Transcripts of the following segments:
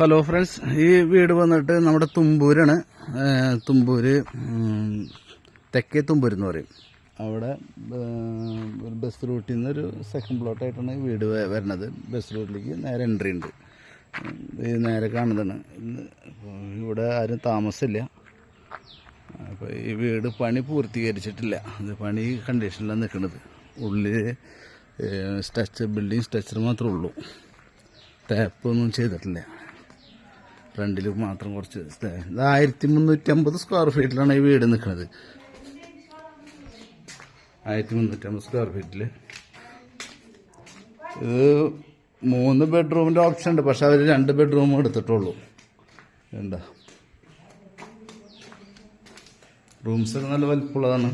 Hello friends ഈ വീട് വന്നിട്ട് നമ്മുടെ തുമ്പൂരാണ്. തുമ്പൂര് തെക്കേ തുമ്പൂർ എന്ന് പറയും. അവിടെ ബസ് റൂട്ടിൽ നിന്ന് ഒരു സെക്കൻഡ് പ്ലോട്ടായിട്ടാണ് വീട് വരുന്നത് ബസ് റൂട്ടിലേക്ക് നേരെ എൻട്രി ഉണ്ട്. ഇത് നേരെ കാണുന്നതാണ്. ഇവിടെ ആരും താമസമില്ല അപ്പോൾ ഈ വീട് പണി പൂർത്തീകരിച്ചിട്ടില്ല. ഇത് പണി കണ്ടീഷനിലാണ് നിൽക്കുന്നത്. ഉള്ളിൽ സ്ട്രക്ചർ ബിൽഡിംഗ് സ്ട്രക്ചർ മാത്രമേ ഉള്ളൂ. ടാപ്പൊന്നും ചെയ്തിട്ടില്ല. ഫ്രണ്ടിൽ മാത്രം കുറച്ച് ഇത് ആയിരത്തി മുന്നൂറ്റി അമ്പത് സ്ക്വയർ ഫീറ്റിലാണ് ഈ വീട് നിൽക്കുന്നത് ആയിരത്തി മുന്നൂറ്റി അമ്പത് സ്ക്വയർ ഫീറ്റിൽ ഇത് മൂന്ന് ബെഡ്റൂമിന്റെ ഓപ്ഷൻ ഉണ്ട്. പക്ഷെ അവർ രണ്ട് ബെഡ്റൂം എടുത്തിട്ടുള്ളൂ. എന്താ റൂംസ് നല്ല വലിപ്പമുള്ളതാണ്.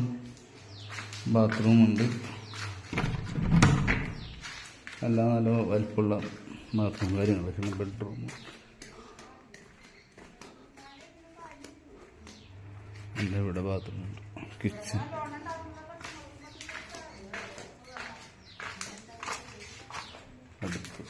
ബാത്റൂം ഉണ്ട്. എല്ലാം നല്ല വലിപ്പമുള്ള ബാത്റൂം കാര്യങ്ങളൊക്കെ ബെഡ്റൂം എന്റെ ഇവിടെ ബാത്റൂം ഉണ്ട് കിച്ചൺ അടുപ്പ്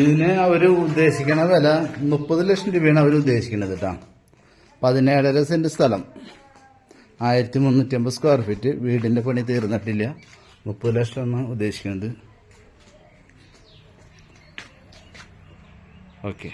ഇതിന് അവർ ഉദ്ദേശിക്കണ വില മുപ്പത് ലക്ഷം രൂപയാണ് അവർ ഉദ്ദേശിക്കുന്നത് കേട്ടോ പതിനേഴര സെന്റ് സ്ഥലം. ആയിരത്തി മുന്നൂറ്റി അമ്പത് സ്ക്വയർ ഫീറ്റ് വീടിന്റെ പണി തീർന്നിട്ടില്ല. മുപ്പത് ലക്ഷമാണ് ഉദ്ദേശിക്കുന്നത് ಓಕೆ